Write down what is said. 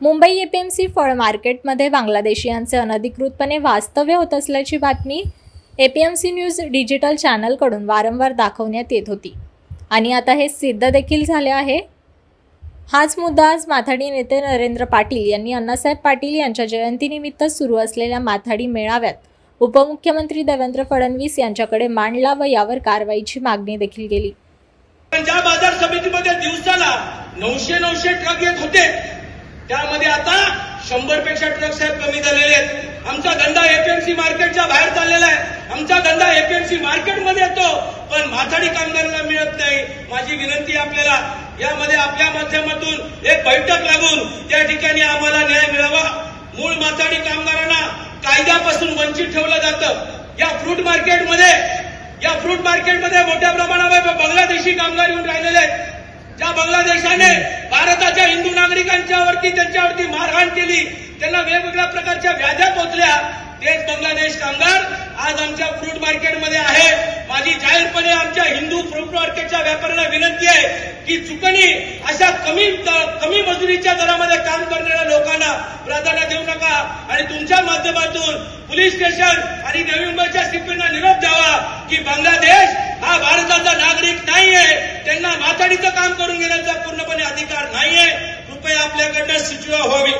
Mumbai APMC फळ मार्केटमध्ये बांगलादेशीयांचे अनधिकृतपणे वास्तव्य होत असल्याची बातमी एपीएमसी न्यूज डिजिटल चॅनलकडून वारंवार दाखवण्यात येत होती. आणि आता हे सिद्ध देखील झाले आहे. हाच मुद्दा आज माथाडी नेते नरेंद्र पाटील यांनी अण्णासाहेब पाटील यांच्या जयंतीनिमित्त सुरू असलेल्या माथाडी मेळाव्यात उपमुख्यमंत्री देवेंद्र फडणवीस यांच्याकडे मांडला व यावर कारवाईची मागणी देखील केली. ज्या बाजार समितीमध्ये दिवसाला नऊशे नऊशे ट्रक येत होते. त्यामध्ये आता शंभरपेक्षा ट्रक साहेब कमी झालेले आहेत. आमचा धंदा एपीएमसी मार्केटच्या बाहेर चाललेला आहे. आमचा धंदा एपीएमसी मार्केटमध्ये येतो. पण माथाडी कामगारांना मिळत नाही. माझी विनंती आपल्याला यामध्ये आपल्या माध्यमातून एक बैठक लागून त्या ठिकाणी आम्हाला न्याय मिळावा. मूळ माथाडी कामगारांना कायद्यापासून वंचित ठेवलं जातं. या फ्रूट मार्केटमध्ये या फ्रूट मार्केटमध्ये मोठ्या प्रमाणावर बांगलादेशी कामगार येऊन राहिलेले आहेत. ज्या बांगलादेशाने भारताच्या हिंदू केली त्यांना वेगवेगळ्या प्रकारच्या व्याध्या पोचल्या. तेच बांगलादेश कामगार आज आमच्या फ्रूट मार्केटमध्ये आहे. माझी जाहीरपणे आमच्या हिंदू फ्रूट मार्केटच्या व्यापाऱ्यांना विनंती आहे की चुकणी अशा कमी कमी मजुरीच्या दरामध्ये काम करणाऱ्या लोकांना प्राधान्य देऊ नका. आणि तुमच्या माध्यमातून पोलीस स्टेशन आणि नवी मुंबईच्या सिपींना निरोप द्यावा की बांगलादेश हा भारताचा नागरिक नाहीये. त्यांना माथाडीचं काम करून घेण्याचा पूर्णपणे अधिकार नाहीये. कृपया आपल्याकडनं सुचवा व्हावी.